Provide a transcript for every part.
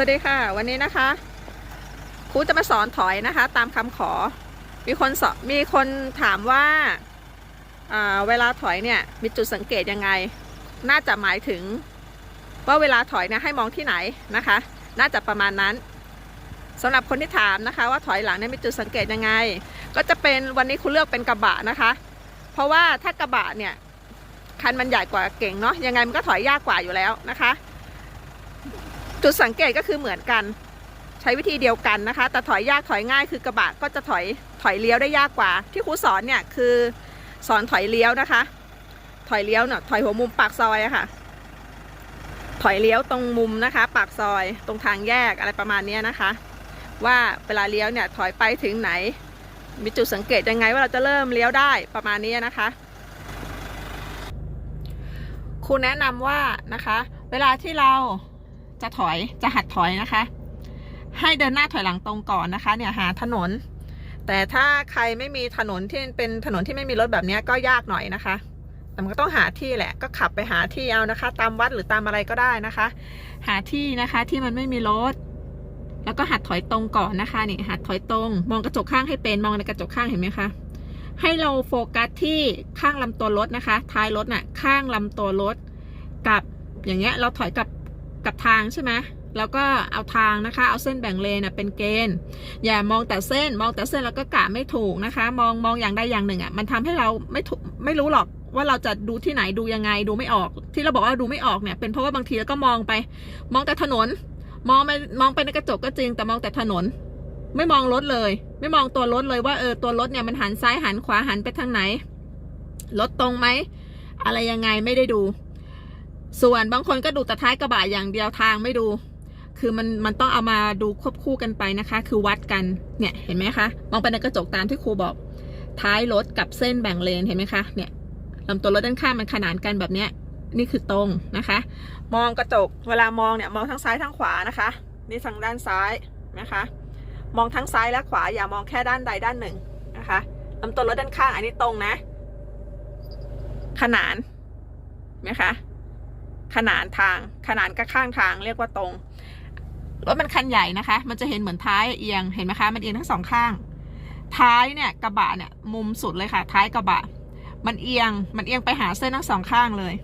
สวัสดีค่ะ วันนี้นะคะครูจะมาสอนถอยนะคะ ตามคำขอ มีคนสอมีคนถามว่าาเวลาถอยเนี่ยมีจุดสังเกตยังไง น่าจะหมายถึงว่าเวลาถอยเนี่ยให้มองที่ไหนนะคะ น่าจะประมาณนั้นสำหรับคนที่ถามนะคะ ว่าถอยหลังเนี่ยมีจุดสังเกตยังไง ก็จะเป็นวันนี้คุณเลือกเป็นกระบะนะคะ เพราะว่าถ้ากระบะเนี่ยคันมันใหญ่กว่าเก่งเนาะยังไงมันก็ถอยยากกว่าอยู่แล้วนะคะ จุดสังเกตก็คือเหมือนกัน ใช้วิธีเดียวกันนะคะ แต่ถอยยากถอยง่ายคือกระบะก็จะถอยถอยเลี้ยวได้ยากกว่า ที่ครูสอนเนี่ยคือสอนถอยเลี้ยวนะคะ ถอยเลี้ยวเนี่ยถอยหัวมุมปากซอยอะค่ะ ถอยเลี้ยวตรงมุมนะคะ ปากซอยตรงทางแยกอะไรประมาณนี้นะคะ ว่าเวลาเลี้ยวเนี่ยถอยไปถึงไหน มีจุดสังเกตยังไงว่าเราจะเริ่มเลี้ยวได้ประมาณนี้นะคะครูแนะนำว่านะคะ เวลาที่เรา จะถอยจะหัดถอยนะคะ ให้เดินหน้าถอยหลังตรงก่อนนะคะ เนี่ยหาถนน แต่ถ้าใครไม่มีถนนที่เป็นถนนที่ไม่มีรถแบบนี้ก็ยากหน่อยนะคะแต่มันก็ต้องหาที่แหละก็ขับไปหาที่เอานะคะ ตามวัดหรือตามอะไรก็ได้นะคะ หาที่นะคะที่มันไม่มีรถแล้วก็หัดถอยตรงก่อนนะคะนี่หัดถอยตรง มองกระจกข้างให้เป็นมองในกระจกข้างเห็นไหมคะให้เราโฟกัสที่ข้างลำตัวรถนะคะ ท้ายรถน่ะข้างลำตัวรถกับอย่างเงี้ยเราถอยกับ กับทางใช่ไหมแล้วก็เอาทางนะคะ เอาเส้นแบ่งเลนเป็นเกณฑ์ อย่ามองแต่เส้น มองแต่เส้นแล้วก็กะไม่ถูกนะคะ มองมองอย่างใดอย่างหนึ่งอะ มันทำให้เราไม่ถูกไม่รู้หรอกว่าเราจะดูที่ไหนดูยังไงดูไม่ออก ที่เราบอกว่าดูไม่ออกเนี่ย เป็นเพราะว่าบางทีเราก็มองไป มองแต่ถนน มองไปมองไปในกระจกก็จริง แต่มองแต่ถนน ไม่มองรถเลย ไม่มองตัวรถเลยว่าเออตัวรถเนี่ยมันหันซ้ายหันขวาหันไปทางไหนรถตรงไหมอะไรยังไงไม่ได้ดู ส่วนบางคนก็ดูแต่ท้ายกระบะอย่างเดียวทางไม่ดู คือมันมันต้องเอามาดูควบคู่กันไปนะคะ คือวัดกันเนี่ยเห็นไหมคะมองไปในกระจกตามที่ครูบอก ท้ายรถกับเส้นแบ่งเลนเห็นไหมคะเนี่ยลำตัวรถด้านข้างมันขนานกันแบบเนี้ยนี่คือตรงนะคะ มองกระจกเวลามองเนี่ยมองทั้งซ้ายทั้งขวานะคะ นี่ทางด้านซ้ายนะคะ มองทั้งซ้ายและขวาอย่ามองแค่ด้านใดด้านหนึ่งนะคะลำตัวรถด้านข้างอันนี้ตรงนะ ขนานไหมคะ ขนานทาง ขนานกับข้างทางเรียกว่าตรง รถมันคันใหญ่นะคะ มันจะเห็นเหมือนท้ายเอียง เห็นไหมคะ มันเอียงทั้งสองข้าง ท้ายเนี่ยกระบะเนี่ยมุมสุดเลยค่ะ ท้ายกระบะ มันเอียง มันเอียงไปหาเส้นทั้งสองข้างเลย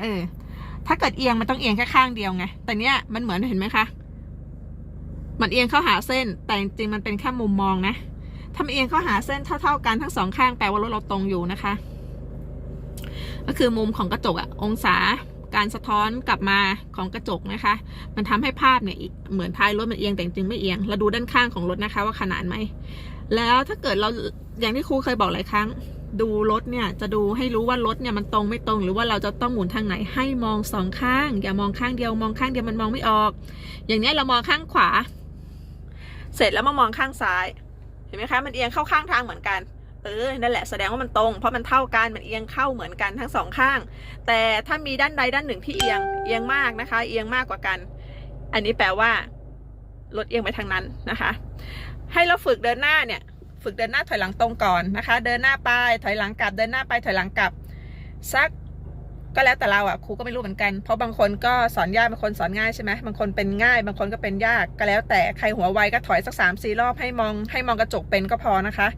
เออ ถ้าเกิดเอียงมันต้องเอียงแค่ข้างเดียวไง แต่เนี้ยมันเหมือนเห็นไหมคะ มันเอียงเข้าหาเส้น แต่จริงๆมันเป็นแค่มุมมองนะ ถ้ามันเอียงเข้าหาเส้นเท่า ๆ กันทั้งสองข้างแปลว่ารถเราตรงอยู่นะคะ ก็คือมุมของกระจกอะองศา การสะท้อนกลับมาของกระจกนะคะ มันทำให้ภาพเนี่ยเหมือนท้ายรถมันเอียงแต่จริงไม่เอียงเราดูด้านข้างของรถนะคะว่าขนาดไหมแล้วถ้าเกิดเราอย่างที่ครูเคยบอกหลายครั้ง ดูรถเนี่ยจะดูให้รู้ว่ารถเนี่ยมันตรงไม่ตรง หรือว่าเราจะต้องหมุนทางไหนให้มองสองข้าง อย่ามองข้างเดียวมองข้างเดียวมันมองไม่ออก อย่างนี้เรามองข้างขวา เสร็จแล้วมามองข้างซ้าย เห็นไหมคะ มันเอียงเข้าข้างทางเหมือนกัน ออ นั่นแหละแสดงว่ามันตรง เพราะมันเท่ากัน มันเอียงเข้าเหมือนกันทั้งสองข้าง แต่ถ้ามีด้านใดด้านหนึ่งที่เอียง เอียงมากนะคะ เอียงมากกว่ากัน อันนี้แปลว่ารถเอียงไปทางนั้นนะคะ ให้เราฝึกเดินหน้าเนี่ย ฝึกเดินหน้าถอยหลังตรงก่อนนะคะ เดินหน้าไป ถอยหลังกลับ เดินหน้าไป ถอยหลังกลับ สัก ก็แล้วแต่เราอะครูก็ไม่รู้เหมือนกัน เพราะบางคนก็สอนยากบางคนสอนง่ายใช่ไหมบางคนเป็นง่าย บางคนก็เป็นยากก็แล้วแต่ใครหัวไวก็ถอยสักสามสี่รอบให้มองให้มองกระจกเป็นก็พอนะคะ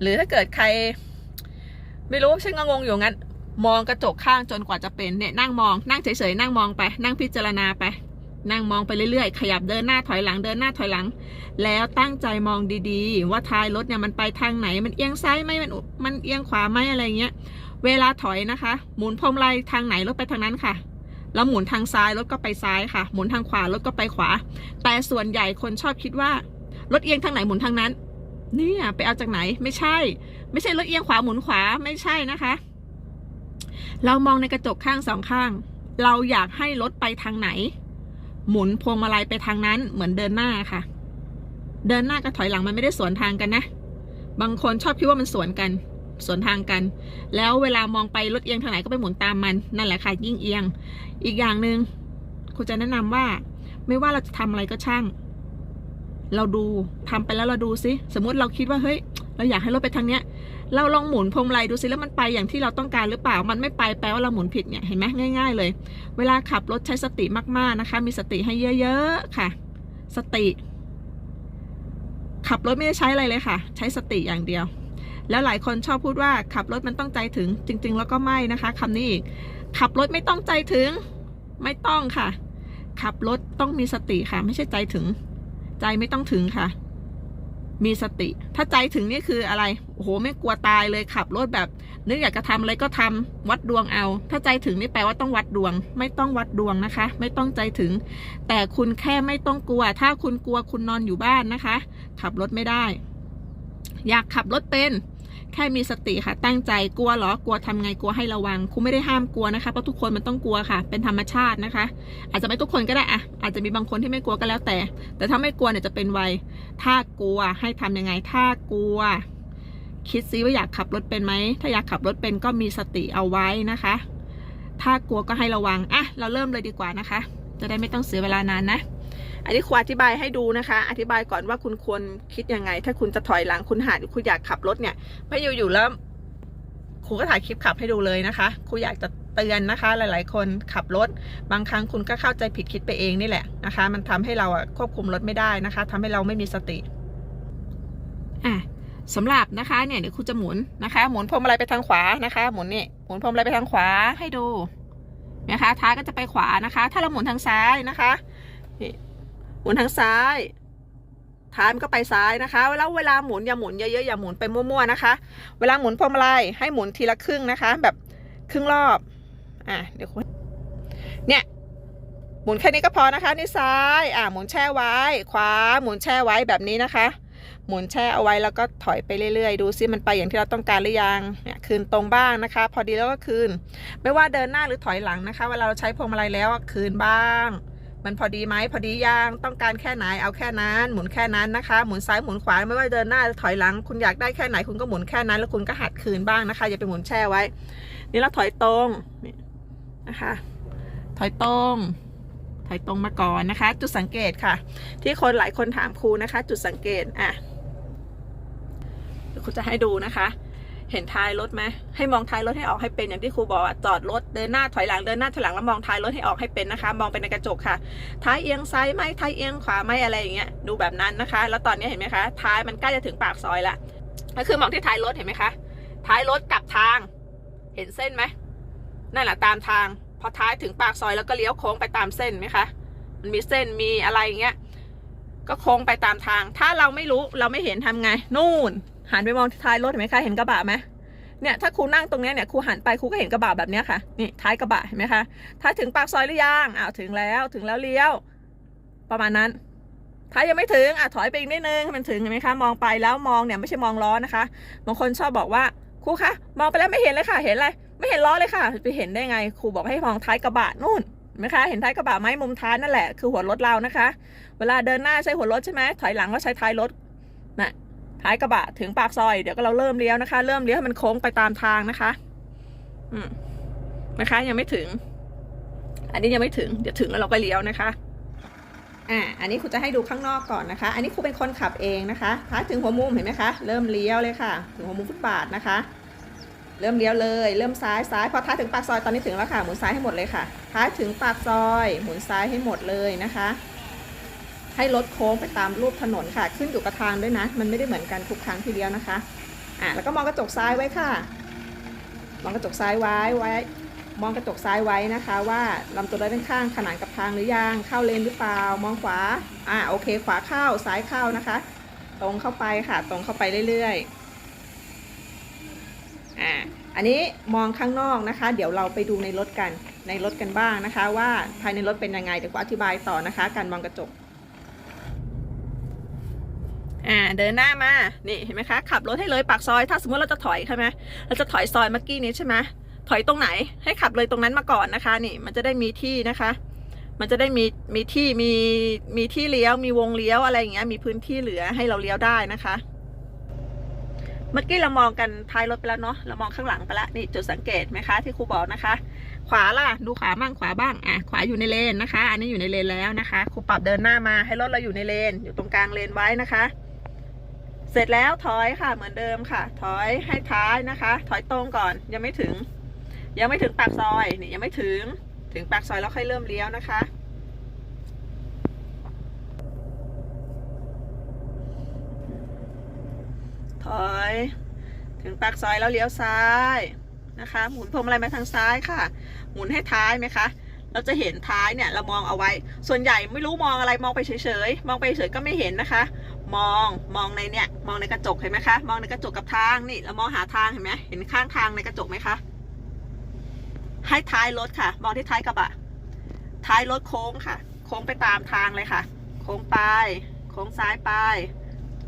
หรือถ้าเกิดใคร ไม่รู้ฉันก็งงอยู่งั้น มองกระจกข้างจนกว่าจะเป็นเนี่ยนั่งมองนั่งเฉยๆนั่งมองไป นั่งพิจารณาไป นั่งมองไปเรื่อยๆ ขยับเดินหน้าถอยหลังเดินหน้าถอยหลัง แล้วตั้งใจมองดีๆ ว่าท้ายรถเนี่ยมันไปทางไหนมันเอียงซ้ายไหมมันมันเอียงขวาไหมอะไรเงี้ย เวลาถอยนะคะ หมุนพวงมาลัยทางไหนรถไปทางนั้นค่ะ แล้วหมุนทางซ้ายรถก็ไปซ้ายค่ะ หมุนทางขวารถก็ไปขวา แต่ส่วนใหญ่คนชอบคิดว่ารถเอียงทางไหนหมุนทางนั้น เนี่ยไปเอาจากไหนไม่ใช่ ไม่ใช่รถเอียงขวาหมุนขวาไม่ใช่นะคะ เรามองในกระจกข้างสองข้าง เราอยากให้รถไปทางไหน หมุนพวงมาลัยไปทางนั้นเหมือนเดินหน้าค่ะ เดินหน้ากับถอยหลังมันไม่ได้สวนทางกันนะ บางคนชอบคิดว่ามันสวนกัน สวนทางกัน แล้วเวลามองไปรถเอียงทางไหนก็ไปหมุนตามมันนั่นแหละค่ะยิ่งเอียง อีกอย่างหนึ่งครูจะแนะนำว่า ไม่ว่าเราจะทำอะไรก็ช่าง เราดูทำไปแล้วเราดูซิสมมุติเราคิดว่าเฮ้ย เราอยากให้รถไปทางเนี้ย เราลองหมุนพวงมาลัยดูซิแล้วมันไปอย่างที่เราต้องการหรือเปล่า มันไม่ไปแปลว่าเราหมุนผิดเนี่ยเห็นไหมง่าย ๆ เลย เวลาขับรถใช้สติมากๆนะคะ มีสติให้เยอะๆค่ะ สติ ขับรถไม่ได้ใช้อะไรเลยค่ะ ใช้สติอย่างเดียว แล้วหลายคนชอบพูดว่าขับรถมันต้องใจถึง จริง ๆ แล้วก็ไม่นะคะคำนี้อีก ขับรถไม่ต้องใจถึง ไม่ต้องค่ะ ขับรถต้องมีสติค่ะ ไม่ใช่ใจถึง ใจไม่ต้องถึงค่ะ มีสติ ถ้าใจถึงนี่คืออะไรโอ้โหไม่กลัวตายเลยขับรถแบบ นึกอยากจะทำอะไรก็ทำวัดดวงเอา ถ้าใจถึงนี่แปลว่าต้องวัดดวง ไม่ต้องวัดดวงนะคะ ไม่ต้องใจถึง แต่คุณแค่ไม่ต้องกลัว ถ้าคุณกลัวคุณนอนอยู่บ้านนะคะ ขับรถไม่ได้ อยากขับรถเป็น แค่มีสติค่ะ ตั้งใจกลัวเหรอกลัวทำไงกลัวให้ระวังครูไม่ได้ห้ามกลัวนะคะเพราะทุกคนมันต้องกลัวค่ะ เป็นธรรมชาตินะคะ อาจจะไม่ทุกคนก็ได้อะอาจจะมีบางคนที่ไม่กลัวก็แล้วแต่ แต่ถ้าไม่กลัวเนี่ยจะเป็นไวถ้ากลัวให้ทำยังไง ถ้ากลัว คิดซิว่าอยากขับรถเป็นไหมถ้าอยากขับรถเป็นก็มีสติเอาไว้นะคะ ถ้ากลัวก็ให้ระวังอะเราเริ่มเลยดีกว่านะคะ จะได้ไม่ต้องเสียเวลานานนะ อันนี้ครูอธิบายให้ดูนะคะ อธิบายก่อนว่าคุณควรคิดยังไง ถ้าคุณจะถอยหลังคุณหาคุณอยากขับรถเนี่ยไม่อยู่ๆแล้วครูก็ถ่ายคลิปขับให้ดูเลยนะคะครูอยากจะเตือนนะคะ หลาย ๆ คนขับรถ บางครั้งคุณก็เข้าใจผิดคิดไปเองนี่แหละนะคะ มันทำให้เราควบคุมรถไม่ได้นะคะทำให้เราไม่มีสติอะสำหรับนะคะเนี่ยเดี๋ยวครูจะหมุนนะคะ หมุนพวงมาลัยไปทางขวานะคะ หมุนนี่หมุนพวงมาลัยไปทางขวาให้ดูนะคะท้ายก็จะไปขวานะคะ ถ้าเราหมุนทางซ้ายนะคะ หมุนทางซ้ายท้ายมันก็ไปซ้ายนะคะแล้วเวลาหมุนอย่าหมุนเยอะๆอย่าหมุนไปมั่วๆนะคะ เวลาหมุนพวงมาลัยให้หมุนทีละครึ่งนะคะ แบบครึ่งรอบอะเดี๋ยวคุณเนี่ยหมุนแค่นี้ก็พอนะคะนี่ซ้ายอะหมุนแช่ไว้ ขวาหมุนแช่ไว้แบบนี้นะคะ หมุนแช่เอาไว้แล้วก็ถอยไปเรื่อยๆ ดูซิมันไปอย่างที่เราต้องการหรือยังเนี่ยคืนตรงบ้างนะคะ พอดีแล้วก็คืน ไม่ว่าเดินหน้าหรือถอยหลังนะคะ เวลาเราใช้พวงมาลัยแล้วคืนบ้าง มันพอดีไหมพอดียังต้องการแค่ไหนเอาแค่นั้น หมุนแค่นั้นนะคะ หมุนซ้ายหมุนขวาไม่ว่าเดินหน้าถอยหลัง คุณอยากได้แค่ไหนคุณก็หมุนแค่นั้น แล้วคุณก็หัดคืนบ้างนะคะ อย่าไปหมุนแช่ไว้ นี่เราถอยตรงนี่นะคะ ถอยตรงถอยตรงมาก่อนนะคะ จุดสังเกตค่ะ ที่คนหลายคนถามครูนะคะ จุดสังเกตอะเดี๋ยวครูจะให้ดูนะคะ เห็นท้ายรถไหมให้มองท้ายรถให้ออกให้เป็นอย่างที่ครูบอกอะจอดรถเดินหน้าถอยหลังเดินหน้าถอยหลังแล้วมองท้ายรถให้ออกให้เป็นนะคะ มองไปในกระจกค่ะ ท้ายเอียงซ้ายไหมท้ายเอียงขวาไหมอะไรอย่างเงี้ยดูแบบนั้นนะคะ แล้วตอนนี้เห็นไหมคะท้ายมันใกล้จะถึงปากซอยละก็คือมองที่ท้ายรถเห็นไหมคะท้ายรถกลับทาง เห็นเส้นไหมนั่นแหละตามทาง พอท้ายถึงปากซอยแล้วก็เลี้ยวโค้งไปตามเส้นไหมคะมันมีเส้นมีอะไรอย่างเงี้ยก็โค้งไปตามทาง ถ้าเราไม่รู้เราไม่เห็นทำไง นู่น หันไปมองท้ายรถเห็นไหมคะเห็นกระบะไหมเนี่ยถ้าครูนั่งตรงนี้เนี่ยครูหันไปครูก็เห็นกระบะแบบนี้ค่ะนี่ท้ายกระบะเห็นไหมคะถ้าถึงปากซอยหรือยังอ้าวถึงแล้วถึงแล้วเลี้ยว ประมาณนั้น ถ้ายังไม่ถึงอะถอยไปอีกนิดนึงให้มันถึงเห็นไหมคะมองไปแล้วมองเนี่ยไม่ใช่มองล้อนะคะบางคนชอบบอกว่าครูคะมองไปแล้วไม่เห็นเลยค่ะ เห็นอะไรไม่เห็นล้อเลยค่ะ ไปเห็นได้ไงครูบอกให้มองท้ายกระบะนู่นเห็นไหมคะเห็นท้ายกระบะไหมมุมท้ายนั่นแหละคือหัวรถเรานะคะ เวลาเดินหน้าใช้หัวรถใช่ไหมถอยหลังก็ใช้ท้ายรถน่ะ ท้ายกระบะถึงปากซอย เดี๋ยวก็เราเริ่มเลี้ยวนะคะ เริ่มเลี้ยวให้มันโค้งไปตามทางนะคะ อืมนะคะ ยังไม่ถึง อันนี้ยังไม่ถึง เดี๋ยวถึงแล้วเราก็เลี้ยวนะคะอ่าอันนี้ครูจะให้ดูข้างนอกก่อนนะคะ อันนี้ครูเป็นคนขับเองนะคะท้ายถึงหัวมุมเห็นไหมคะ เริ่มเลี้ยวเลยค่ะ ถึงหัวมุมฟุตบาทนะคะ เริ่มเลี้ยวเลย เริ่มซ้ายซ้าย พอท้ายถึงปากซอยตอนนี้ถึงแล้วค่ะ หมุนซ้ายให้หมดเลยค่ะ ท้ายถึงปากซอย หมุนซ้ายให้หมดเลยนะคะ ให้รถโค้งไปตามรูปถนนค่ะ ขึ้นอยู่กับทางด้วยนะ มันไม่ได้เหมือนกันทุกครั้งทีเดียวนะคะอะแล้วก็มองกระจกซ้ายไว้ค่ะมองกระจกซ้ายไว้ไว้ มองกระจกซ้ายไว้นะคะ ว่าลำตัวด้านข้างขนานกับทางหรือยังเข้าเลนหรือเปล่ามองขวาอ่าโอเค ขวาเข้าซ้ายเข้านะคะ ตรงเข้าไปค่ะ ตรงเข้าไปเรื่อยๆอ่าอันนี้มองข้างนอกนะคะ เดี๋ยวเราไปดูในรถกันในรถกันบ้างนะคะ ว่าภายในรถเป็นยังไงเดี๋ยวกูอธิบายต่อนะคะ การมองกระจก อ่าเดินหน้ามานี่เห็นไหมคะขับรถให้เลยปากซอยถ้าสมมติเราจะถอยใช่ไหมเราจะถอยซอยเมื่อกี้นี้ใช่ไหมถอยตรงไหนให้ขับเลยตรงนั้นมาก่อนนะคะ นี่มันจะได้มีที่นะคะ มันจะได้มีมีที่มีมีที่เลี้ยวมีวงเลี้ยวอะไรอย่างเงี้ยมีพื้นที่เหลือให้เราเลี้ยวได้นะคะ เมื่อกี้เรามองกันท้ายรถไปแล้วเนาะเรามองข้างหลังไปแล้วนี่จุดสังเกตไหมคะที่ครูบอกนะคะ ขวาล่ะดูขวาบ้างขวาบ้างอะขวาอยู่ในเลนนะคะ อันนี้อยู่ในเลนแล้วนะคะครูปรับเดินหน้ามาให้รถเราอยู่ในเลนอยู่ตรงกลางเลนไว้นะคะ เสร็จแล้วถอยค่ะเหมือนเดิมค่ะ ถอยให้ท้ายนะคะ ถอยตรงก่อนยังไม่ถึง ยังไม่ถึงปากซอยนี่ยังไม่ถึงถึงปากซอยแล้วค่อยเริ่มเลี้ยวนะคะ ถอย ถึงปากซอยแล้วเลี้ยวซ้ายนะคะ หมุนพวงมาลัยมาทางซ้ายค่ะ หมุนให้ท้ายไหมคะเราจะเห็นท้ายเนี่ยเรามองเอาไว้ ส่วนใหญ่ไม่รู้มองอะไรมองไปเฉยๆ มองไปเฉยก็ไม่เห็นนะคะ มองมองในเนี่ย มองในกระจกเห็นไหมคะ มองในกระจกกับทางนี่เรามองหาทางเห็นไหมเห็นข้างทางในกระจกไหมคะ ให้ท้ายรถค่ะ มองที่ท้ายกระบะ ท้ายรถโค้งค่ะ โค้งไปตามทางเลยค่ะ โค้งไป โค้งซ้ายไป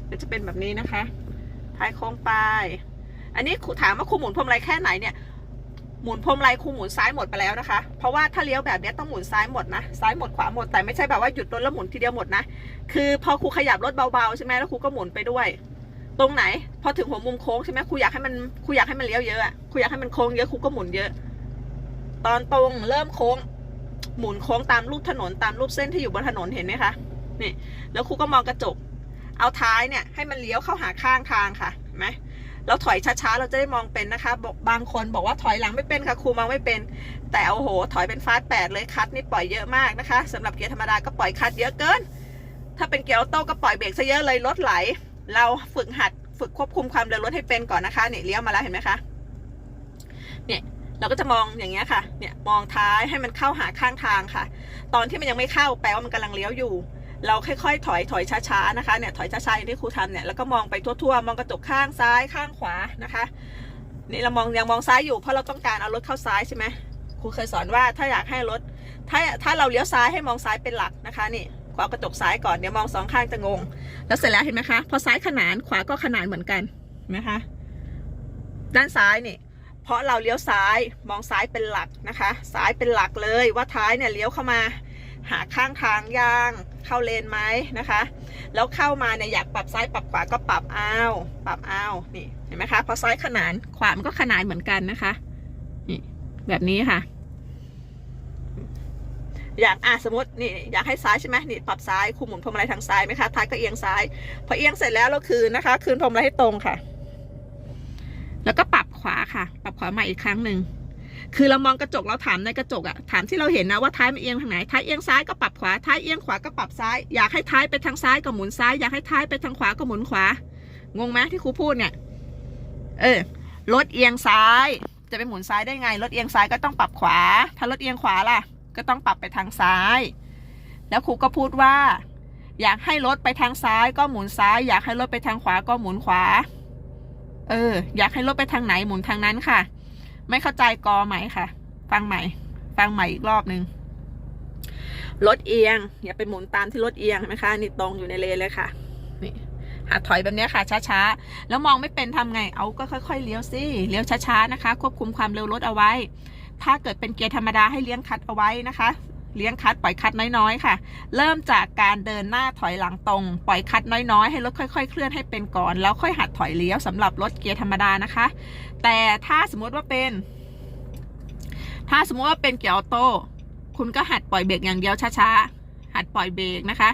ก็จะเป็นแบบนี้นะคะ ท้ายโค้งไป อันนี้ครูถามว่าครูหมุนพวงมาลัยแค่ไหนเนี่ย หมุนพวงมาลัยคูหมุนซ้ายหมดไปแล้วนะคะ เพราะว่าถ้าเลี้ยวแบบนี้ต้องหมุนซ้ายหมดนะ ซ้ายหมดขวาหมด แต่ไม่ใช่แบบว่าหยุดรถแล้วหมุนทีเดียวหมดนะ คือพอครูขยับรถเบาๆใช่ไหมแล้วครูก็หมุนไปด้วย ตรงไหน พอถึงหัวมุมโค้งใช่ไหมครูอยากให้มันครูอยากให้มันเลี้ยวเยอะอะครูอยากให้มันโค้งเยอะครูก็หมุนเยอะ ตอนตรงเริ่มโค้ง หมุนโค้งตามรูปถนนตามรูปเส้นที่อยู่บนถนนเห็นไหมคะนี่ แล้วครูก็มองกระจก เอาท้ายเนี่ยให้มันเลี้ยวเข้าหาข้างทางค่ะเห็นไหม เราถอยช้าๆ เราจะได้มองเป็นนะคะบบางคนบอกว่าถอยหลังไม่เป็นค่ะครูมองไม่เป็น แต่โอ้โห ถอยเป็นฟาสต์แปดเลยคัดนี่ปล่อยเยอะมากนะคะสำหรับเกียร์ธรรมดาก็ปล่อยคัดเยอะเกิน ถ้าเป็นเกียร์ออโต้ก็ปล่อยเบรกซะเยอะเลยรถไหล เราฝึกหัดฝึกควบคุมความเร็วรถให้เป็นก่อนนะคะเนี่ยเลี้ยวมาแล้วเห็นไหมคะเนี่ยเราก็จะมองอย่างเงี้ยค่ะ เนี่ยมองท้ายให้มันเข้าหาข้างทางค่ะ ตอนที่มันยังไม่เข้าแปลว่ามันกำลังเลี้ยวอยู่ เราค่อยๆ ถอยถอยช้าๆนะคะเนี่ยถอยช้าๆอย่างที่ครูทำเนี่ยแล้วก็มองไปทั่วๆ มองกระจกข้างซ้ายข้างขวานะคะนี่เรามองยังมองซ้ายอยู่เพราะเราต้องการเอารถเข้าซ้ายใช่ไหมครูเคยสอนว่าถ้าอยากให้รถถ้าถ้าเราเลี้ยวซ้ายให้มองซ้ายเป็นหลักนะคะนี่ขวากระจกซ้ายก่อนเดี๋ยวมองสองข้างจะงง แล้วเสร็จแล้วเห็นไหมคะ พอซ้ายขนานขวาก็ขนานเหมือนกันเห็นไหมคะด้านซ้ายนี่เพราะเราเลี้ยวซ้ายมองซ้ายเป็นหลักนะคะ ซ้ายเป็นหลักเลยว่าท้ายเนี่ยเลี้ยวเข้ามา หาข้างทางยาง เข้าเลนไหมนะคะ แล้วเข้ามาเนี่ยอยากปรับซ้ายปรับขวาก็ปรับเอาปรับเอานี่เห็นไหมคะพอซ้ายขนานขวามันก็ขนานเหมือนกันนะคะนี่แบบนี้ค่ะ อยากอะสมมตินี่อยากให้ซ้ายใช่ไหมนี่ปรับซ้ายคุมหมุนพวงมาลัยทางซ้ายไหมคะท้ายก็เอียงซ้าย พอเอียงเสร็จแล้วเราคืนนะคะ คืนพวงมาลัยให้ตรงค่ะ แล้วก็ปรับขวาค่ะ ปรับขวาใหม่อีกครั้งหนึ่ง คือเรามองกระจกเราถามในกระจกอะถามที่เราเห็นนะว่าท้ายมันเอียงทางไหนท้ายเอียงซ้ายก็ปรับขวาท้ายเอียงขวาก็ปรับซ้ายอยากให้ท้ายไปทางซ้ายก็หมุนซ้ายอยากให้ท้ายไปทางขวาก็หมุนขวางงไหมที่ครูพูดเนี่ย เออรถเอียงซ้าย จะไปหมุนซ้ายได้ไงรถเอียงซ้ายก็ต้องปรับขวา ถ้ารถเอียงขวาล่ะ ก็ต้องปรับไปทางซ้าย แล้วครูก็พูดว่า อยากให้รถไปทางซ้ายก็หมุนซ้าย อยากให้รถไปทางขวาก็หมุนขวา เออ อยากให้รถไปทางไหนหมุนทางนั้นค่ะ ไม่เข้าใจกอไหมค่ะ ฟังใหม่ ฟังใหม่อีกรอบหนึ่งรถเอียง อย่าไปหมุนตามที่รถเอียงนไหมคะ นี่ตรงอยู่ในเลนเลยค่ะ นี่หาถอยแบบนี้ค่ะช้าๆ แล้วมองไม่เป็นทำไง เอาก็ค่อยๆเลี้ยวสิเลี้ยวช้าๆนะคะ ควบคุมความเร็วรถเอาไว้ ถ้าเกิดเป็นเกียร์ธรรมดาให้เลี้ยงคัดเอาไว้นะคะ เลี้ยงคัดปล่อยคัดน้อยๆ ค่ะ เริ่มจากการเดินหน้าถอยหลังตรง ปล่อยคัดน้อยๆ ให้รถค่อย ๆ เคลื่อนให้เป็นก่อน แล้วค่อยหัดถอยเลี้ยวสำหรับรถเกียร์ธรรมดานะคะ แต่ถ้าสมมุติว่าเป็น ถ้าสมมติว่าเป็นเกียร์ออโต้คุณก็หัดปล่อยเบรกอย่างเดียวช้าๆ หัดปล่อยเบรกนะคะ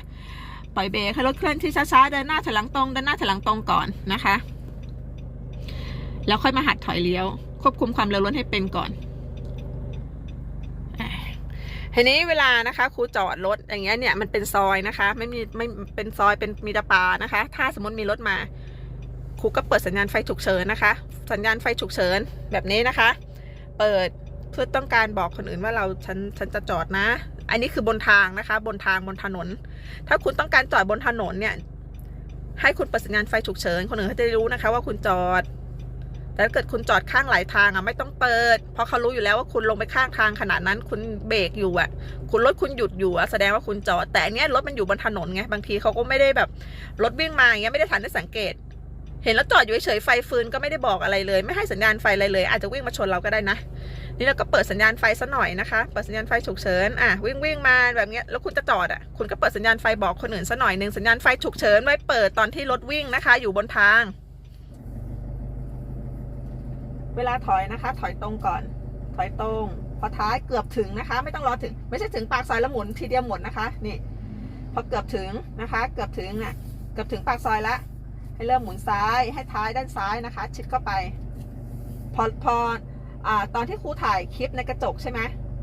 ปล่อยเบรกให้รถเคลื่อนที่ช้าๆ เดินหน้าถอยหลังตรงเดินหน้าถอยหลังตรงก่อนนะคะ แล้วค่อยมาหัดถอยเลี้ยว ควบคุมความเร็วรถให้เป็นก่อน ทีนี้เวลานะคะครูจอดรถอย่างเงี้ยเนี่ยมันเป็นซอยนะคะ ไม่มีไม่เป็นซอยเป็นมีตาปานะคะ ถ้าสมมติมีรถมาครูก็เปิดสัญญาณไฟฉุกเฉินนะคะ สัญญาณไฟฉุกเฉินแบบนี้นะคะ เปิดเพื่อต้องการบอกคนอื่นว่าเราฉันฉันจะจอดนะ อันนี้คือบนทางนะคะ บนทางบนถนน ถ้าคุณต้องการจอดบนถนนเนี่ยให้คุณเปิดสัญญาณไฟฉุกเฉินคนอื่นเขาจะรู้นะคะ ว่าคุณจอด แต่ถ้าเกิดคุณจอดข้างหลายทางอะไม่ต้องเปิด เพราะเขารู้อยู่แล้วว่าคุณลงไปข้างทางขนาดนั้นคุณเบรกอยู่อะ คุณรถคุณหยุดอยู่อะแสดงว่าคุณจอด แต่อันเนี้ยรถมันอยู่บนถนนไงบางทีเขาก็ไม่ได้แบบรถวิ่งมาอย่างเงี้ยไม่ได้ทันได้สังเกต เห็นแล้วจอดอยู่เฉยไฟฟืนก็ไม่ได้บอกอะไรเลย ไม่ให้สัญญาณไฟอะไรเลย อาจจะวิ่งมาชนเราก็ได้นะนี่เราก็เปิดสัญญาณไฟซะหน่อยนะคะ เปิดสัญญาณไฟฉุกเฉิน อะวิ่งวิ่งมาแบบเนี้ย แล้วคุณจะจอดอะ คุณก็เปิดสัญญาณไฟบอกคนอื่นซะหน่อยหนึ่งสัญญาณไฟฉุกเฉินไว้เปิดตอนที่รถวิ่งนะคะ อยู่บนทาง เวลาถอยนะคะ ถอยตรงก่อน ถอยตรง พอท้ายเกือบถึงนะคะ ไม่ต้องรอถึง ไม่ใช่ถึงปากซอยแล้วหมุนทีเดียวหมดนะคะ นี่ พอเกือบถึงนะคะ เกือบถึงอะ เกือบถึงปากซอยแล้วให้เริ่มหมุนซ้าย ให้ท้ายด้านซ้ายนะคะ ชิดเข้าไป พอพออ่าตอนที่ครูถ่ายคลิปในกระจกใช่ไหม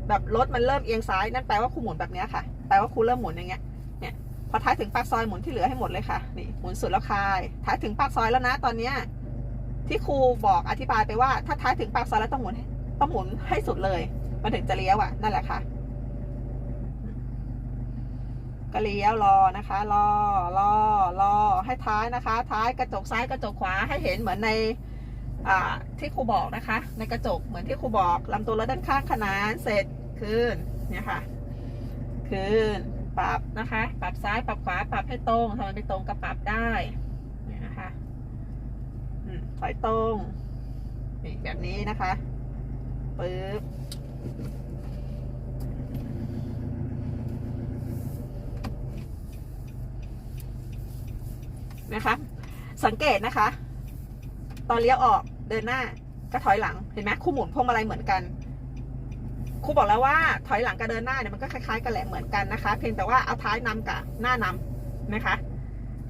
แบบรถมันเริ่มเอียงซ้าย นั่นแปลว่าครูหมุนแบบนี้ค่ะ แปลว่าครูเริ่มหมุนอย่างเงี้ย เนี่ย พอท้ายถึงปากซอยหมุนที่เหลือให้หมดเลยค่ะ นี่ หมุนสุดแล้วคาย ท้ายถึงปากซอยแล้วนะ ตอนเนี้ย ที่ครูบอกอธิบายไปว่า ถ้าท้ายถึงปากซอยแล้วต้องหมุนต้องหมุนให้สุดเลย มันถึงจะเลี้ยวอะ นั่นแหละค่ะ ก็เลี้ยวรอนะคะรอรอรอให้ท้ายนะคะ ท้ายกระจกซ้ายกระจกขวาให้เห็นเหมือนในที่ครูบอกนะคะ ในกระจกเหมือนที่ครูบอกลำตัวแล้วด้านข้างขนานเสร็จคืนเนี่ยค่ะคืนปรับนะคะ ปรับซ้ายปรับขวาปรับให้ตรงทำไมไม่ตรงก็ปรับได้เนี่ยนะคะอืม ถอยตรงนี่แบบนี้นะคะปึ๊บนะคะ สังเกตนะคะ ตอนเลี้ยวออกเดินหน้าก็ถอยหลังเห็นไหมคู่หมุนพวงมาลัยเหมือนกันครูบอกแล้วว่าถอยหลังกับเดินหน้าเนี่ยมันก็คล้ายๆกันแหละเหมือนกันนะคะ เพียงแต่ว่าเอาท้ายนำกับหน้านำนะคะ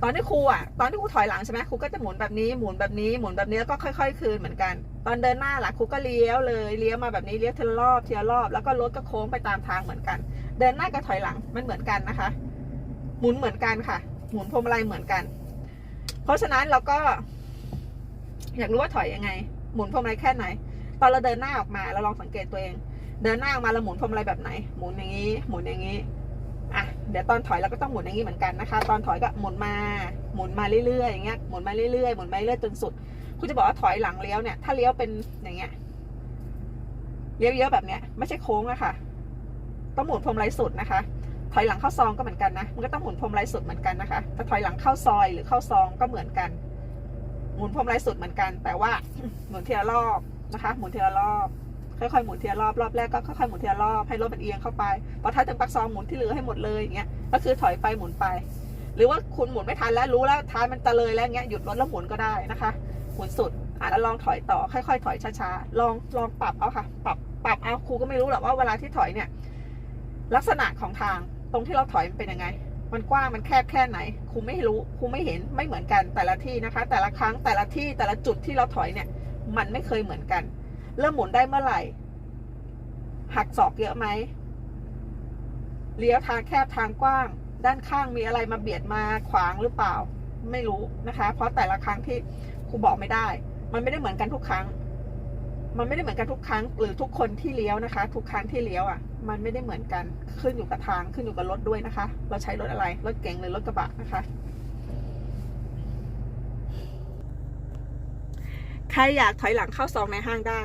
ตอนที่ครูอะตอนที่ครูถอยหลังใช่ไหมครูก็จะหมุนแบบนี้หมุนแบบนี้หมุนแบบนี้แล้วก็ค่อย ๆ คืนเหมือนกัน ตอนเดินหน้าล่ะครูก็เลี้ยวเลยเลี้ยวมาแบบนี้เลี้ยวทีละรอบทีละรอบแล้วก็รถก็โค้งไปตามทางเหมือนกัน เดินหน้ากับถอยหลังมันเหมือนกันนะคะ หมุนเหมือนกันค่ะ หมุนพวงมาลัยเหมือนกัน เพราะฉะนั้นเราก็ อยากรู้ว่าถอยยังไง หมุนพวงมาลัยแค่ไหน ตอนเราเดินหน้าออกมาเราลองสังเกตตัวเอง เดินหน้าออกมาเราหมุนพวงมาลัยแบบไหน หมุนอย่างนี้ หมุนอย่างนี้ เดี๋ยวตอนถอยเราก็ต้องหมุนอย่างนี้เหมือนกันนะคะ ตอนถอยก็หมุนมาหมุนมาเรื่อยๆอย่างเงี้ยหมุนมาเรื่อยๆหมุนมาเรื่อยๆจนสุด คุณจะบอกว่าถอยหลังเลี้ยวเนี่ยถ้าเลี้ยวเป็นอย่างเงี้ยเลี้ยวเยอะแบบเนี้ยไม่ใช่โค้งอะค่ะต้องหมุนพวงมาลัยสุดนะคะ ถอยหลังเข้าซองก็เหมือนกันนะมันก็ต้องหมุนพวงมาลัยสุดเหมือนกันนะคะถ้าถอยหลังเข้าซอยหรือเข้าซองก็เหมือนกันหมุนพวงมาลัยสุดเหมือนกัน แต่ว่าหมุนทีละรอบนะคะ หมุนทีละรอบ ค่อยๆหมุนทีละรอบรอบแรกก็ค่อยๆหมุนทีละรอบให้รถมันเอียงเข้าไปพอท้ายถึงปากซองหมุนที่เหลือให้หมดเลยอย่างเงี้ยก็คือถอยไปหมุนไป หรือว่าคุณหมุนไม่ทันแล้วรู้แล้วท้ายมันจะเลยแล้วเงี้ยหยุดรถแล้วหมุนก็ได้นะคะหมุนสุดอะแล้วลองถอยต่อค่อย ๆ ถอยช้าๆลองลองปรับเอาค่ะ ปรับปรับเอาครูก็ไม่รู้หรอกว่าเวลาที่ถอยเนี่ย ลักษณะของทางตรงที่เราถอยมันเป็นยังไง มันกว้างมันแคบแค่ไหนครูไม่รู้ครูไม่เห็นไม่เหมือนกันแต่ละที่นะคะ แต่ละครั้งแต่ละที่แต่ละจุดที่เราถอยเนี่ย มันไม่เคยเหมือนกัน เริ่มหมุนได้เมื่อไหร่ หักศอกเยอะไหมเลี้ยวทางแคบทางกว้าง ด้านข้างมีอะไรมาเบียดมาขวางหรือเปล่า ไม่รู้นะคะ เพราะแต่ละครั้งที่ครูบอกไม่ได้ มันไม่ได้เหมือนกันทุกครั้ง มันไม่ได้เหมือนกันทุกครั้ง หรือทุกคนที่เลี้ยวนะคะ ทุกครั้งที่เลี้ยวอะ มันไม่ได้เหมือนกันขึ้นอยู่กับทางขึ้นอยู่กับรถด้วยนะคะ เราใช้รถอะไรรถเก๋งหรือรถกระบะนะคะใครอยากถอยหลังเข้าซองในห้างได้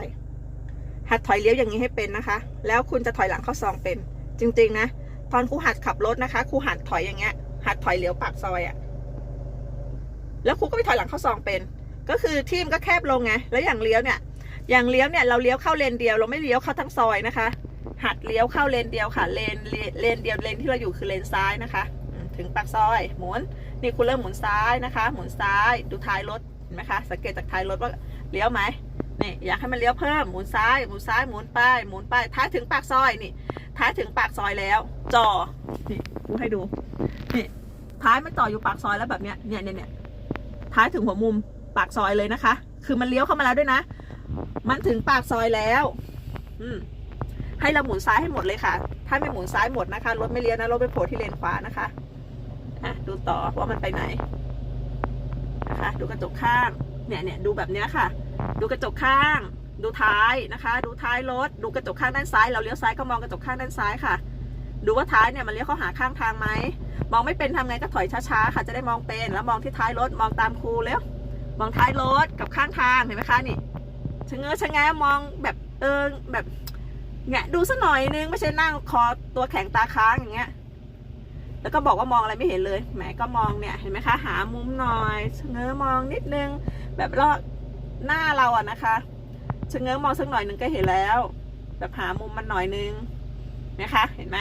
หัดถอยเลี้ยวอย่างนี้ให้เป็นนะคะ แล้วคุณจะถอยหลังเข้าซองเป็น จริง ๆ นะ ตอนครูหัดขับรถนะคะครูหัดถอยอย่างเงี้ย หัดถอยเลี้ยวปากซอยอะแล้วครูก็ไปถอยหลังเข้าซองเป็น ก็คือที่มันก็แคบลงไงแล้วอย่างเลี้ยวเนี่ย อย่างเลี้ยวเนี่ยเราเลี้ยวเข้าเลนเดียว เราไม่เลี้ยวเข้าทั้งซอยนะคะ หัดเลี้ยวเข้าเลนเดียวค่ะเลนเลนเดียวเลนที่เราอยู่คือเลนซ้ายนะคะ ถึงปากซอยหมุนนี่คุณเริ่มหมุนซ้ายนะคะ หมุนซ้ายดูท้ายรถเห็นไหมคะ สังเกตจากท้ายรถว่าเลี้ยวไหม นี่อยากให้มันเลี้ยวเพิ่มหมุนซ้ายหมุนซ้ายหมุนไปหมุนไปท้ายถึงปากซอยนี่ท้ายถึงปากซอยแล้ว จอนี่กูให้ดูนี่ท้ายมันจ่ออยู่ปากซอยแล้วแบบเนี้ยเนี่ยเนี่ยเนี่ยท้ายถึงหัวมุมปากซอยเลยนะคะ คือมันเลี้ยวเข้ามาแล้วด้วยนะ มันถึงปากซอยแล้ว อืมให้เราหมุนซ้ายให้หมดเลยค่ะ ถ้าไม่หมุนซ้ายหมดนะคะ รถไม่เลี้ยวนะ รถไปโผล่ที่เลนขวานะคะ อะ ดูต่อว่ามันไปไหน นะคะ ดูกระจกข้าง เนี่ยเนี่ยดูแบบเนี้ยค่ะ ดูกระจกข้าง ดูท้ายนะคะ ดูท้ายรถ ดูกระจกข้างด้านซ้าย เราเลี้ยวซ้ายก็มองกระจกข้างด้านซ้ายค่ะ ดูว่าท้ายเนี่ยมันเลี้ยวเข้าหาข้างทางไหม มองไม่เป็นทำไงก็ถอยช้าๆค่ะ จะได้มองเป็น แล้วมองที่ท้ายรถ มองตามครูแล้วมองท้ายรถกับข้างทางเห็นไหมคะนี่ชะเง้อชะแงะมองแบบเออแบบแงะดูสักหน่อยนึงไม่ใช่นั่งคอตัวแข็งตาค้างอย่างเงี้ย แล้วก็บอกว่ามองอะไรไม่เห็นเลย แหมก็มองเนี่ยเห็นไหมคะ หามุมหน่อยชะเง้อมองนิดนึง แบบรอ หน้าเราอะนะคะชะเง้อมองสักหน่อยนึงก็เห็นแล้ว แบบหามุมมันหน่อยนึงนะคะเห็นไหม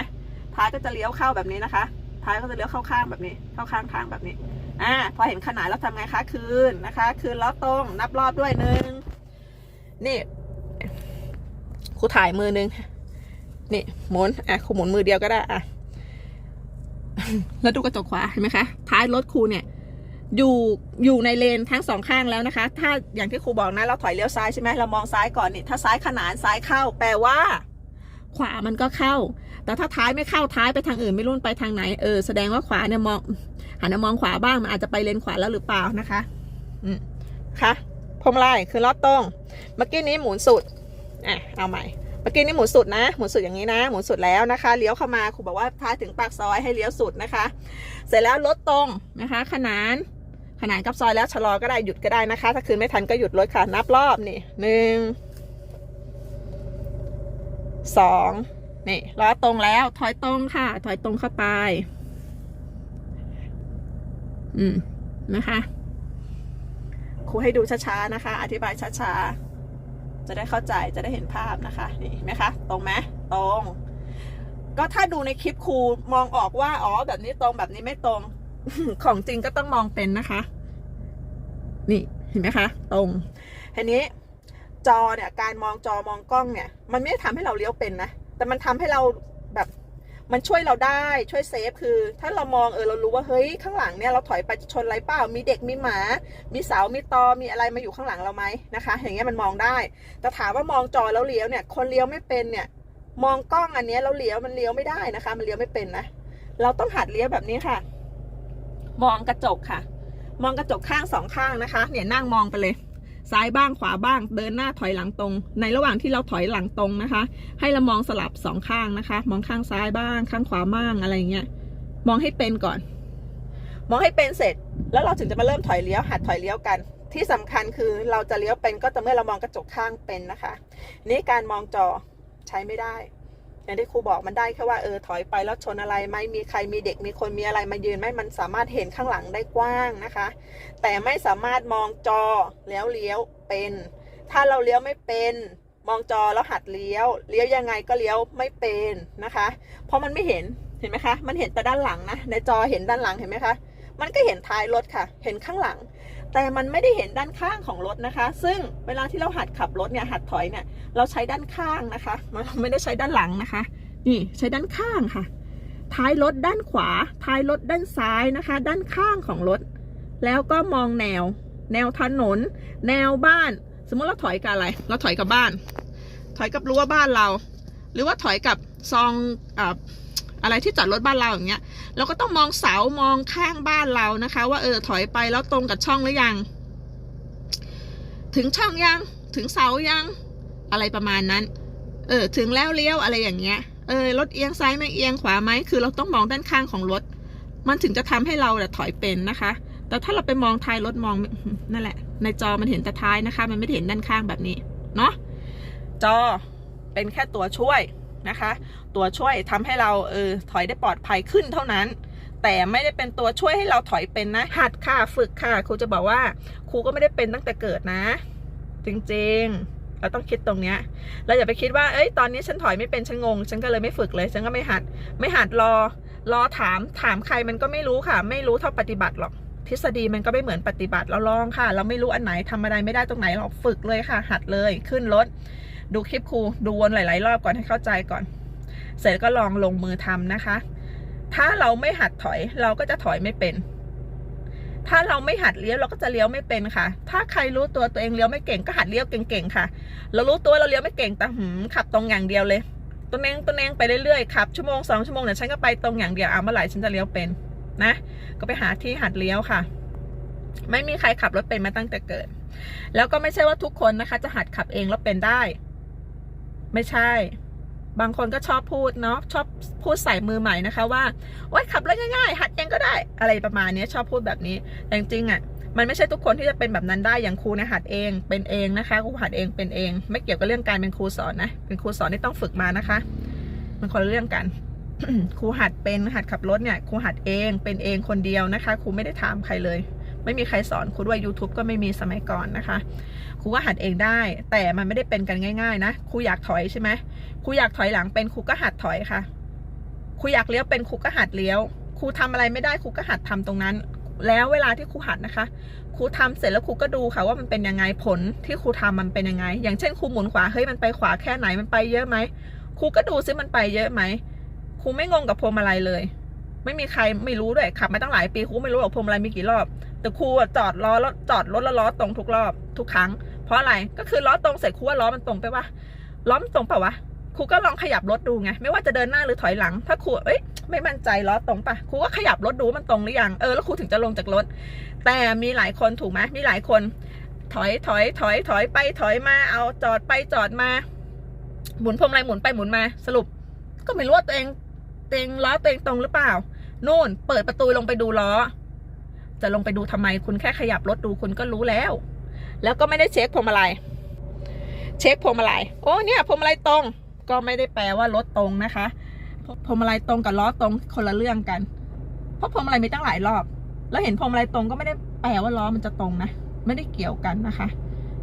ท้ายก็จะเลี้ยวเข้าแบบนี้นะคะ ท้ายก็จะเลี้ยวเข้าข้างแบบนี้ เข้าข้างทางแบบนี้อ่าพอเห็นขนาดแล้วทำไงคะคืนนะคะ คืนล้อตรงนับรอบด้วยหนึ่งนี่ครูถ่ายมือหนึ่งนี่หมุนอะครูหมุนมือเดียวก็ได้อะแล้วดูกระจกขวาเห็นไหมคะท้ายรถครูเนี่ย อยู่อยู่ในเลนทั้งสองข้างแล้วนะคะ ถ้าอย่างที่ครูบอกนะ เราถอยเลี้ยวซ้ายใช่ไหมเรามองซ้ายก่อนนี่ถ้าซ้ายขนานซ้ายเข้า แปลว่า ขวามันก็เข้า แต่ถ้าท้ายไม่เข้าท้ายไปทางอื่นไม่รุ่นไปทางไหนเออแสดงว่าขวาเนี่ยมองหันมามองขวาบ้างมันอาจจะไปเลนขวาแล้วหรือเปล่านะคะ อืมค่ะพวงมาลัยคือลอดตรงเมื่อกี้นี้หมุนสุดอะเอาใหม่เมื่อกี้นี้หมุนสุดนะ หมุนสุดอย่างนี้นะ หมุนสุดแล้วนะคะ เลี้ยวเข้ามาครูบอกว่าท้ายถึงปากซอยให้เลี้ยวสุดนะคะ เสร็จแล้วรถตรงนะคะ ขนาน ขนานกับซอยแล้วชะลอก็ได้หยุดก็ได้นะคะ ถ้าคืนไม่ทันก็หยุดรถค่ะนับรอบนี่หนึ่งสองนี่ล้อตรงแล้ว ถอยตรงค่ะ ถอยตรงเข้าไป อืมนะคะครูให้ดูช้าๆนะคะ อธิบายช้าๆ จะได้เข้าใจจะได้เห็นภาพนะคะ นี่ไหมคะ ตรงไหมตรง ก็ถ้าดูในคลิปครูมองออกว่า อ๋อ แบบนี้ตรงแบบนี้ไม่ตรง ของจริงก็ต้องมองเป็นนะคะ นี่เห็นไหมคะ ตรงทีนี้จอเนี่ยการมองจอมองกล้องเนี่ย มันไม่ได้ทำให้เราเลี้ยวเป็นนะ แต่มันทำให้เราแบบมันช่วยเราได้ช่วยเซฟคือ ถ้าเรามองเออเรารู้ว่าเฮ้ยข้างหลังเนี่ยเราถอยไปชนไรเปล่า มีเด็กมีหมา มีเสามีตอมีอะไรมาอยู่ข้างหลังเราไหมนะคะ อย่างเงี้ยมันมองได้ แต่ถามว่ามองจอแล้วเลี้ยวเนี่ย คนเลี้ยวไม่เป็นเนี่ย มองกล้องอันเนี้ยแล้วเลี้ยวมันเลี้ยวไม่ได้นะคะ มันเลี้ยวไม่เป็นนะเราต้องหัดเลี้ยวแบบนี้ค่ะ มองกระจกค่ะ มองกระจกข้างสองข้างนะคะ เนี่ยนั่งมองไปเลย ซ้ายบ้างขวาบ้าง เดินหน้าถอยหลังตรง ในระหว่างที่เราถอยหลังตรงนะคะ ให้เรามองสลับสองข้างนะคะ มองข้างซ้ายบ้าง ข้างขวาบ้างอะไรเงี้ย มองให้เป็นก่อน มองให้เป็นเสร็จ แล้วเราถึงจะมาเริ่มถอยเลี้ยวหัดถอยเลี้ยวกันที่สำคัญคือเราจะเลี้ยวเป็นก็ต่อเมื่อเรามองกระจกข้างเป็นนะคะ นี่การมองจอใช้ไม่ได้ อย่างที่ครูบอกมันได้แค่ว่าเออถอยไปแล้วชนอะไรไหมมีใครมีเด็กมีคนมีอะไรมายืนไหมมันสามารถเห็นข้างหลังได้กว้างนะคะ แต่ไม่สามารถมองจอแล้วเลี้ยวเป็น ถ้าเราเลี้ยวไม่เป็นมองจอแล้วหัดเลี้ยว เลี้ยวยังไงก็เลี้ยวไม่เป็นนะคะ เพราะมันไม่เห็นเห็นไหมคะ มันเห็นแต่ด้านหลังนะในจอเห็นด้านหลังเห็นไหมคะมันก็เห็นท้ายรถค่ะ เห็นข้างหลัง แต่มันไม่ได้เห็นด้านข้างของรถนะคะ ซึ่งเวลาที่เราหัดขับรถเนี่ยหัดถอยเนี่ยเราใช้ด้านข้างนะคะมันไม่ได้ใช้ด้านหลังนะคะ นี่ใช้ด้านข้างค่ะ ท้ายรถด้านขวา ท้ายรถด้านซ้ายนะคะ ด้านข้างของรถ แล้วก็มองแนว แนวถนน แนวบ้าน สมมติเราถอยกับอะไร เราถอยกับบ้าน ถอยกับรั้วบ้านเรา หรือว่าถอยกับซองอะ อะไรที่จอดรถบ้านเราอย่างเงี้ยเราก็ต้องมองเสามองข้างบ้านเรานะคะ ว่าเออถอยไปแล้วตรงกับช่องหรือยัง ถึงช่องยังถึงเสายังอะไรประมาณนั้น เออถึงแล้วเลี้ยวอะไรอย่างเงี้ยเออรถเอียงซ้ายไหมเอียงขวาไหมคือเราต้องมองด้านข้างของรถ มันถึงจะทำให้เราถอยเป็นนะคะ แต่ถ้าเราไปมองท้ายรถมองนั่นแหละ ในจอมันเห็นแต่ท้ายนะคะ มันไม่เห็นด้านข้างแบบนี้เนาะจอเป็นแค่ตัวช่วยนะคะ ตัวช่วยทำให้เราเออถอยได้ปลอดภัยขึ้นเท่านั้น แต่ไม่ได้เป็นตัวช่วยให้เราถอยเป็นนะ หัดค่ะฝึกค่ะครูจะบอกว่าครูก็ไม่ได้เป็นตั้งแต่เกิดนะ จริงๆ เราต้องคิดตรงเนี้ยเราอย่าไปคิดว่าเอ้ยตอนนี้ฉันถอยไม่เป็นฉันงง ฉันก็เลยไม่ฝึกเลย ฉันก็ไม่หัด ไม่หัดรอ รอถามถามใครมันก็ไม่รู้ค่ะ ไม่รู้เท่าปฏิบัติหรอกทฤษฎีมันก็ไม่เหมือนปฏิบัติเราลองค่ะ เราไม่รู้อันไหนทำอะไรไม่ได้ตรงไหนเราฝึกเลยค่ะ หัดเลยขึ้นรถดูคลิปครูดูวนหลาย ๆ รอบก่อนให้เข้าใจก่อน เสร็จก็ลองลงมือทำนะคะ ถ้าเราไม่หัดถอยเราก็จะถอยไม่เป็น ถ้าเราไม่หัดเลี้ยวเราก็จะเลี้ยวไม่เป็นค่ะ ถ้าใครรู้ตัวตัวเองเลี้ยวไม่เก่งก็หัดเลี้ยวเก่งๆค่ะ เรารู้ตัวเราเลี้ยวไม่เก่งแต่หืมขับตรงอย่างเดียวเลยตัวเองตัวเองไปเรื่อยๆขับชั่วโมงสองชั่วโมงเดี๋ยวฉันก็ไปตรงอย่างเดียวอะเมื่อไหร่ฉันจะเลี้ยวเป็นนะ ก็ไปหาที่หัดเลี้ยวค่ะ ไม่มีใครขับรถเป็นมาตั้งแต่เกิด แล้วก็ไม่ใช่ว่าทุกคนนะคะ จะหัดขับเองแล้วเป็นได้ ไม่ใช่ บางคนก็ชอบพูดเนาะชอบพูดใส่มือใหม่นะคะว่าโอ๊ยขับรถง่ายๆ หัดเองก็ได้อะไรประมาณนี้ชอบพูดแบบนี้แต่จริงๆอะมันไม่ใช่ทุกคนที่จะเป็นแบบนั้นได้อย่างครูนะหัดเองเป็นเองนะคะครูหัดเองเป็นเอง ไม่เกี่ยวกับเรื่องการเป็นครูสอนนะเป็นครูสอนที่ต้องฝึกมานะคะ มันคนละเรื่องกันครูหัดเป็นหัดขับรถเนี่ยครูหัดเองเป็นเองคนเดียวนะคะครูไม่ได้ถามใครเลย ไม่มีใครสอนครูด้วย YouTube ก็ไม่มีสมัยก่อนนะคะ ครูก็หัดเองได้ แต่มันไม่ได้เป็นกันง่าย ๆ นะครูอยากถอยใช่ไหมครูอยากถอยหลังเป็นครูก็หัดถอยค่ะครูอยากเลี้ยวเป็นครูก็หัดเลี้ยวครูทำอะไรไม่ได้ครูก็หัดทำตรงนั้น แล้วเวลาที่ครูหัดนะคะครูทำเสร็จแล้วครูก็ดูค่ะว่ามันเป็นยังไงผลที่ครูทำมันเป็นยังไง อย่างเช่นครูหมุนขวาเฮ้ยมันไปขวาแค่ไหนมันไปเยอะไหมครูก็ดูซิมันไปเยอะไหมครูไม่งงกับพวงมาลัยเลย ไม่มีใครไม่รู้ด้วยขับมาตั้งหลายปีครูไม่รู้หรอกพวงมาลัยมีกี่รอบ แต่ครูจอดล้อแล้วจอดรถแล้วล้อตรงทุกรอบทุกครั้ง เพราะอะไรก็คือล้อตรงเสร็จครูว่าล้อมันตรงไปวะล้อมันตรงเปล่าวะครูก็ลองขยับรถดูไงไม่ว่าจะเดินหน้าหรือถอยหลัง ถ้าครูเอ้ยไม่มั่นใจล้อตรงปะครูก็ขยับรถดูมันตรงหรือยังเออแล้วครูถึงจะลงจากรถ แต่มีหลายคนถูกไหมมีหลายคน ถอยถอยถอยถอยไปถอยมาเอาจอดไปจอดมา หมุนพวงมาลัยหมุนไปหมุนมาสรุป ก็ไม่รู้ว่าตัวเอง เองล้อตัวเองตรงหรือเปล่า นู่น เปิดประตูลงไปดูล้อ จะลงไปดูทำไมคุณแค่ขยับรถดูคุณก็รู้แล้ว แล้วก็ไม่ได้เช็คพวงมาลัยเช็คพวงมาลัยโอ้เนี่ยพวงมาลัยตรง ก็ไม่ได้แปลว่ารถตรงนะคะพวงมาลัยตรงกับล้อตรงคนละเรื่องกัน เพราะพวงมาลัยมีตั้งหลายรอบ แล้วเห็นพวงมาลัยตรงก็ไม่ได้แปลว่าล้อมันจะตรงนะ ไม่ได้เกี่ยวกันนะคะ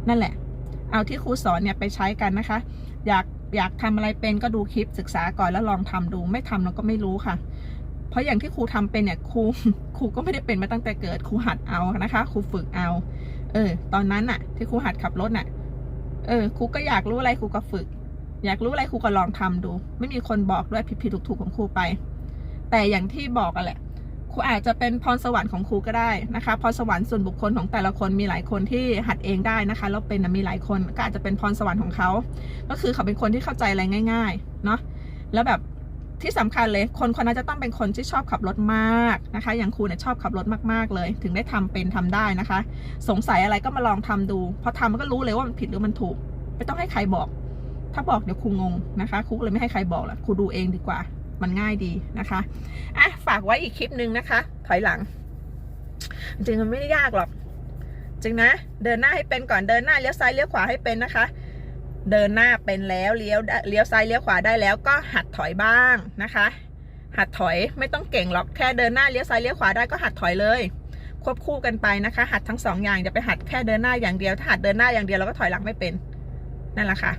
นั่นแหละ เอาที่ครูสอนเนี่ยไปใช้กันนะคะ อยาก อยากทำอะไรเป็นก็ดูคลิปศึกษาก่อนแล้วลองทำดู ไม่ทำเราก็ไม่รู้ค่ะ เพราะอย่างที่ครูทำเป็นเนี่ยครูครูก็ไม่ได้เป็นมาตั้งแต่เกิดครูหัดเอานะคะครูฝึกเอา เออ ตอนนั้นน่ะ ที่ครูหัดขับรถน่ะ เออครูก็อยากรู้อะไรครูก็ฝึก อยากรู้อะไรครูก็ลองทำดู ไม่มีคนบอกด้วยผิดๆถูกๆของครูไป แต่อย่างที่บอกกันแหละ รูอาจจะเป็นพรสวรรค์ของครูก็ได้นะคะพรสวรรค์ส่วนบุคคลของแต่ละคนมีหลายคนที่หัดเองได้นะคะแล้วเป็นมีหลายคนก็อาจจะเป็นพรสวรรค์ของเขา ก็คือเขาเป็นคนที่เข้าใจอะไรง่าย ๆ เนาะแล้วแบบที่สำคัญเลยคนคนนั้นจะต้องเป็นคนที่ชอบขับรถมากนะคะ อย่างครูเนี่ยชอบขับรถมากๆเลย ถึงได้ทำเป็นทำได้นะคะ สงสัยอะไรก็มาลองทำดูพอทำมันก็รู้เลยว่ามันผิดหรือมันถูก ไม่ต้องให้ใครบอก ถ้าบอกเดี๋ยวครูงงนะคะครูเลยไม่ให้ใครบอกละครูดูเองดีกว่า มันง่ายดีนะคะอะฝากไว้อีกคลิปหนึ่งนะคะ ถอยหลัง จริงๆมันไม่ได้ยากหรอกจริงนะ เดินหน้าให้เป็นก่อนเดินหน้าเลี้ยวซ้ายเลี้ยวขวาให้เป็นนะคะ เดินหน้าเป็นแล้วเลี้ยวเลี้ยวซ้ายเลี้ยวขวาได้แล้วก็หัดถอยบ้างนะคะ หัดถอยไม่ต้องเก่งหรอกแค่เดินหน้าเลี้ยวซ้ายเลี้ยวขวาได้ก็หัดถอยเลยควบคู่กันไปนะคะ หัดทั้งสองอย่างอย่าไปหัดแค่เดินหน้าอย่างเดียวถ้าหัดเดินหน้าอย่างเดียวเราก็ถอยหลังไม่เป็นนั่นแหละค่ะ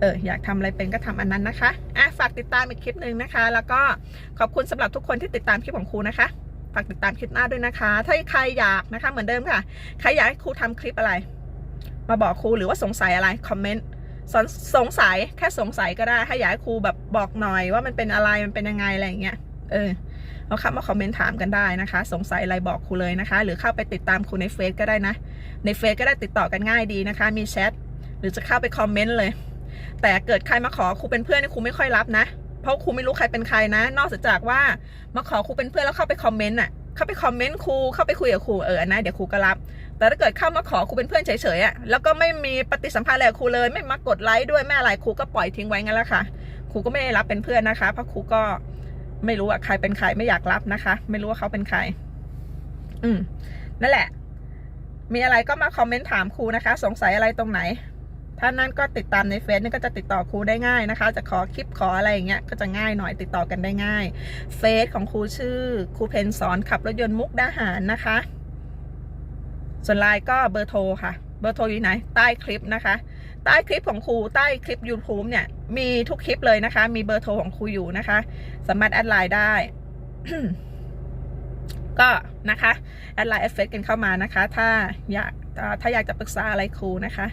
เอออยากทำอะไรเป็นก็ทำอันนั้นนะคะอะฝากติดตามอีกคลิปหนึ่งนะคะ แล้วก็ขอบคุณสำหรับทุกคนที่ติดตามคลิปของครูนะคะฝากติดตามคลิปหน้าด้วยนะคะ ถ้าใครอยากนะคะเหมือนเดิมค่ะ ใครอยากให้ครูทำคลิปอะไร มาบอกครูหรือว่าสงสัยอะไร คอมเมนต์สสงสัยแค่สงสัยก็ได้ ถ้าอยากให้ครูแบบบอกหน่อยว่ามันเป็นอะไร มันเป็นยังไงอะไรอย่างเงี้ย เออ เอาเข้ามาคอมเมนต์ถามกันได้นะคะ สงสัยอะไรบอกครูเลยนะคะ หรือเข้าไปติดตามครูในเฟซก็ได้นะ ในเฟซก็ได้ติดต่อกันง่ายดีนะคะ มีแชท หรือจะเข้าไปคอมเมนต์เลย แต่เกิดใครมาขอครูเป็นเพื่อนนี่ครูไม่ค่อยรับนะ เพราะครูไม่รู้ใครเป็นใครนะ นอกจากว่ามาขอครูเป็นเพื่อนแล้วเข้าไปคอมเมนต์อะเข้าไปคอมเมนต์ครูเข้าไปคุยกับครูเออนะเดี๋ยวครูก็รับ แต่ถ้าเกิดเข้ามาขอครูเป็นเพื่อนเฉยๆอะแล้วก็ไม่มีปฏิสัมพันธ์อะไรครูเลย ไม่มากดไลค์ด้วยไม่อะไรครูก็ปล่อยทิ้งไว้งั้นแหละค่ะครูก็ไม่รับเป็นเพื่อนนะคะ เพราะครูก็ไม่รู้ว่าใครเป็นใครไม่อยากรับนะคะ ไม่รู้ว่าเขาเป็นใคร อืมนั่นแหละ มีอะไรก็มาคอมเมนต์ถามครูนะคะ สงสัยอะไรตรงไหน ถ้านั้นก็ติดตามในเฟซนี่ก็จะติดต่อครูได้ง่ายนะคะ จะขอคลิปขออะไรอย่างเงี้ยก็จะง่ายหน่อยติดต่อกันได้ง่ายเฟซของครูชื่อครูเพนสอนขับรถยนต์มุกดาหารนะคะ ส่วนไลน์ก็เบอร์โทรค่ะ เบอร์โทรอยู่ไหน ใต้คลิปนะคะ ใต้คลิปของครูใต้คลิป YouTube เนี่ยมีทุกคลิปเลยนะคะ มีเบอร์โทรของครูอยู่นะคะ สามารถแอดไลน์ได้ก็นะคะแอดไลน์เอฟเฟกันเข้ามานะคะ ถ้าอยากถ้าอยากจะปรึกษาอะไรครูนะคะ